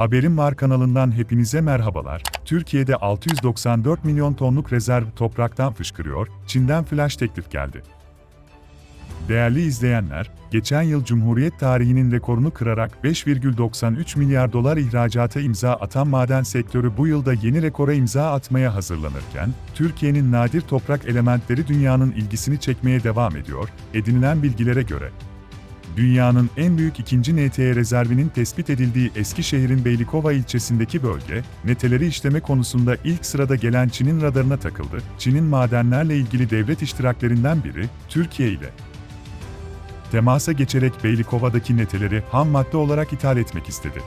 Haberim Var kanalından hepinize merhabalar. Türkiye'de 694 milyon tonluk rezerv topraktan fışkırıyor, Çin'den flash teklif geldi. Değerli izleyenler, geçen yıl Cumhuriyet tarihinin rekorunu kırarak 5,93 milyar dolar ihracata imza atan maden sektörü bu yılda yeni rekora imza atmaya hazırlanırken, Türkiye'nin nadir toprak elementleri dünyanın ilgisini çekmeye devam ediyor, edinilen bilgilere göre. Dünyanın en büyük ikinci NTE rezervinin tespit edildiği Eskişehir'in Beylikova ilçesindeki bölge, neteleri işleme konusunda ilk sırada gelen Çin'in radarına takıldı. Çin'in madenlerle ilgili devlet iştiraklerinden biri, Türkiye ile temasa geçerek Beylikova'daki neteleri ham madde olarak ithal etmek istedi.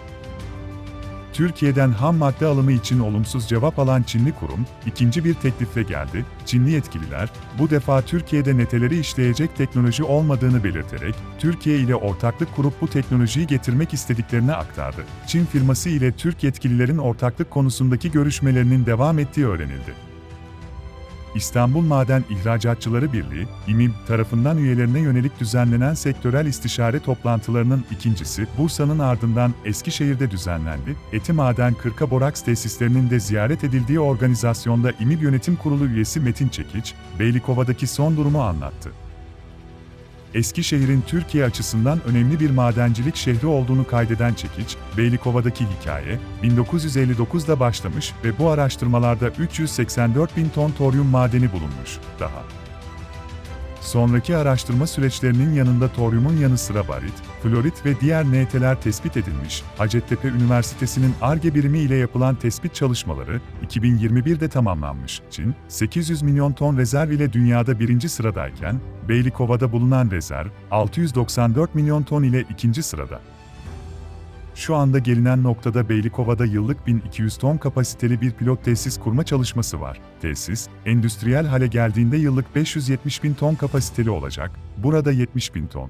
Türkiye'den ham madde alımı için olumsuz cevap alan Çinli kurum, ikinci bir teklifle geldi. Çinli yetkililer, bu defa Türkiye'de neteleri işleyecek teknoloji olmadığını belirterek, Türkiye ile ortaklık kurup bu teknolojiyi getirmek istediklerini aktardı. Çin firması ile Türk yetkililerin ortaklık konusundaki görüşmelerinin devam ettiği öğrenildi. İstanbul Maden İhracatçıları Birliği, İMİB tarafından üyelerine yönelik düzenlenen sektörel istişare toplantılarının ikincisi Bursa'nın ardından Eskişehir'de düzenlendi. Eti Maden Kırka Boraks tesislerinin de ziyaret edildiği organizasyonda İMİB Yönetim Kurulu üyesi Metin Çekiç, Beylikova'daki son durumu anlattı. Eskişehir'in Türkiye açısından önemli bir madencilik şehri olduğunu kaydeden Çekiç, Beylikova'daki hikaye, 1959'da başlamış ve bu araştırmalarda 384 bin ton toryum madeni bulunmuş. Daha Sonraki araştırma süreçlerinin yanında toryumun yanı sıra barit, florit ve diğer NT'ler tespit edilmiş. Hacettepe Üniversitesi'nin ARGE birimi ile yapılan tespit çalışmaları 2021'de tamamlanmış. Çin, 800 milyon ton rezerv ile dünyada birinci sıradayken, Beylikova'da bulunan rezerv 694 milyon ton ile ikinci sırada. Şu anda gelinen noktada Beylikova'da yıllık 1200 ton kapasiteli bir pilot tesis kurma çalışması var. Tesis, endüstriyel hale geldiğinde yıllık 570 bin ton kapasiteli olacak, burada 70 bin ton.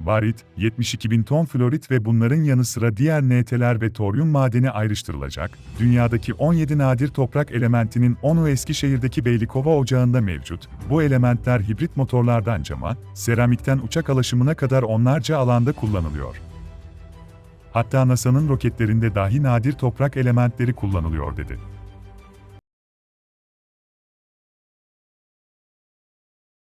Barit, 72 bin ton florit ve bunların yanı sıra diğer NT'ler ve toryum madeni ayrıştırılacak. Dünyadaki 17 nadir toprak elementinin 10'u Eskişehir'deki Beylikova ocağında mevcut. Bu elementler hibrit motorlardan cama, seramikten uçak alaşımına kadar onlarca alanda kullanılıyor. Hatta NASA'nın roketlerinde dahi nadir toprak elementleri kullanılıyor dedi.